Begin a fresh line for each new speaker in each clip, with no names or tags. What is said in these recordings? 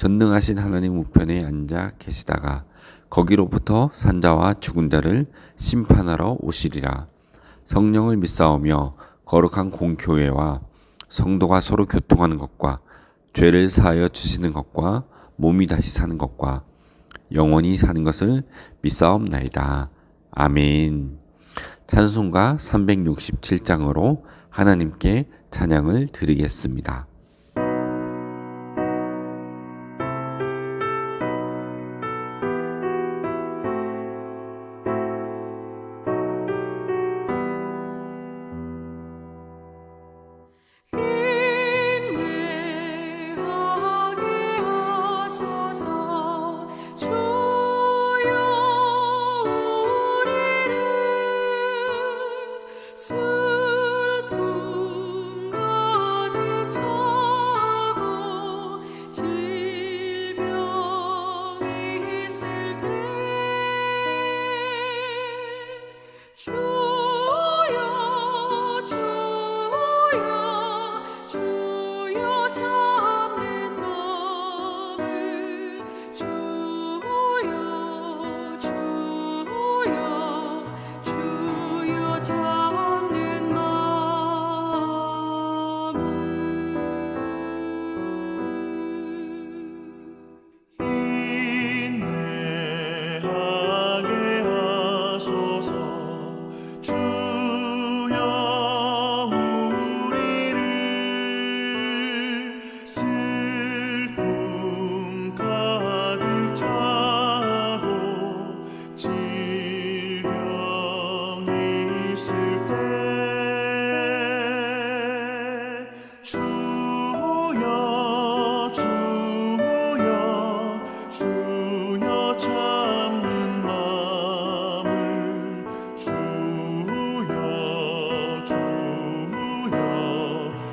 전능하신 하나님 우편에 앉아 계시다가 거기로부터 산자와 죽은 자를 심판하러 오시리라. 성령을 믿사오며 거룩한 공교회와 성도가 서로 교통하는 것과 죄를 사하여 주시는 것과 몸이 다시 사는 것과 영원히 사는 것을 믿사옵나이다. 아멘. 찬송가 367장으로 하나님께 찬양을 드리겠습니다.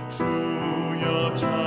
주여 잡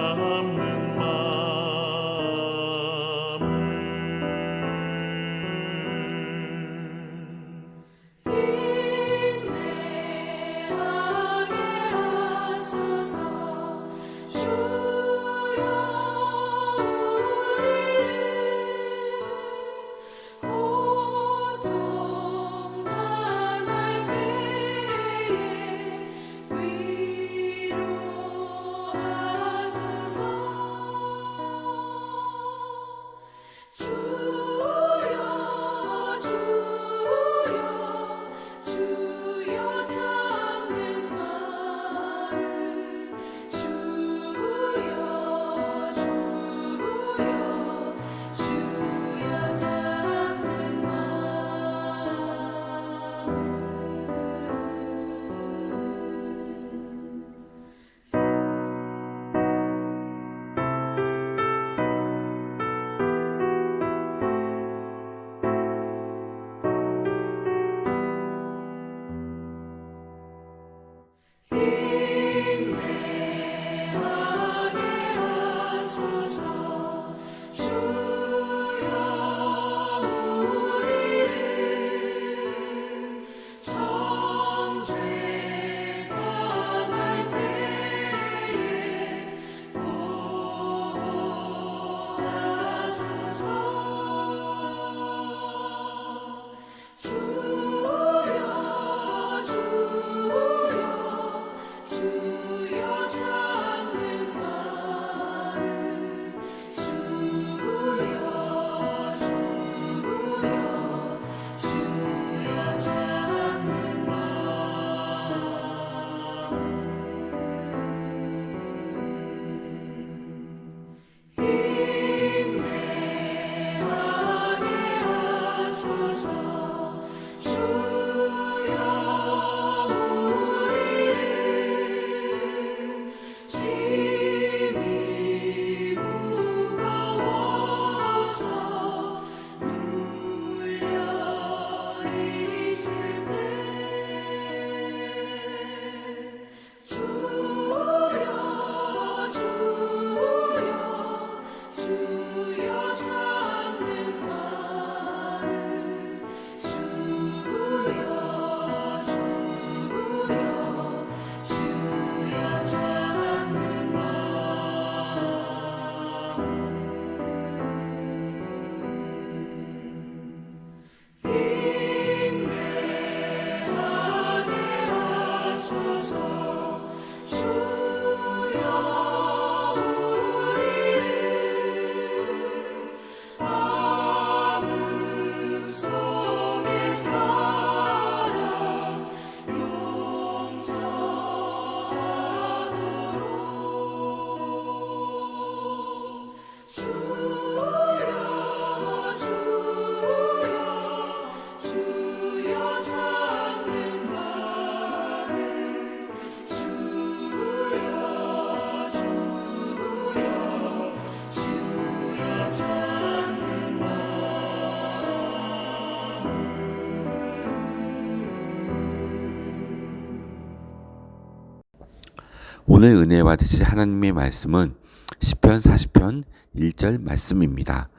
오늘 은혜 받으실 하나님의 말씀은 시편 40편 1절 말씀입니다.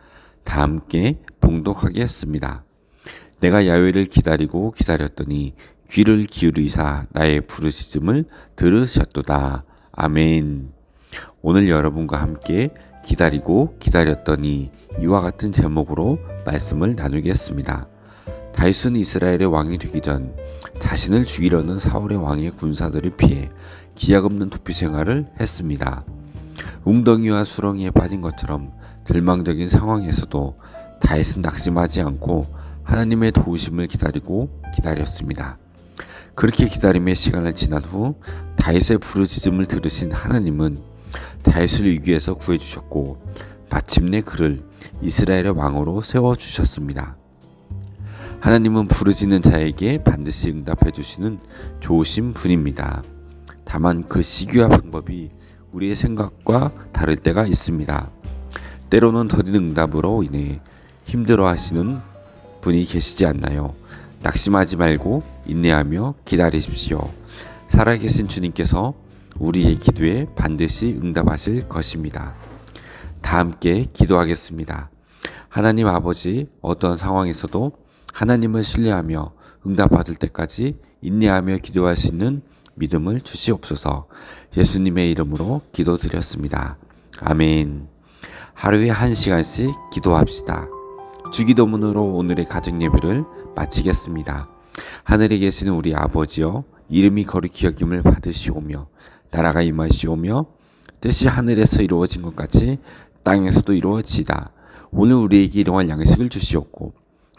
다 함께 봉독하겠습니다. 내가 야훼를 기다리고 기다렸더니 귀를 기울이사 나의 부르짖음을 들으셨도다. 아멘. 오늘 여러분과 함께 기다리고 기다렸더니 이와 같은 제목으로 말씀을 나누겠습니다. 다윗은 이스라엘의 왕이 되기 전 자신을 죽이려는 사울의 왕의 군사들을 피해 기약 없는 도피 생활을 했습니다. 웅덩이와 수렁이에 빠진 것처럼 절망적인 상황에서도 다윗은 낙심하지 않고 하나님의 도우심을 기다리고 기다렸습니다. 그렇게 기다림의 시간을 지난 후 다윗의 부르짖음을 들으신 하나님은 다윗을 위기에서 구해 주셨고 마침내 그를 이스라엘의 왕으로 세워 주셨습니다. 하나님은 부르짖는 자에게 반드시 응답해 주시는 좋으신 분입니다. 다만 그 시기와 방법이 우리의 생각과 다를 때가 있습니다. 때로는 더딘 응답으로 인해 힘들어 하시는 분이 계시지 않나요? 낙심하지 말고 인내하며 기다리십시오. 살아계신 주님께서 우리의 기도에 반드시 응답하실 것입니다. 다 함께 기도하겠습니다. 하나님 아버지 어떤 상황에서도 하나님을 신뢰하며 응답받을 때까지 인내하며 기도할 수 있는 믿음을 주시옵소서 예수님의 이름으로 기도드렸습니다. 아멘. 하루에 한 시간씩 기도합시다. 주기도문으로 오늘의 가정 예배를 마치겠습니다. 하늘에 계시는 우리 아버지여 이름이 거룩히 여김을 받으시오며 나라가 임하시오며 뜻이 하늘에서 이루어진 것 같이 땅에서도 이루어지다. 오늘 우리에게 일용할 양식을 주시옵고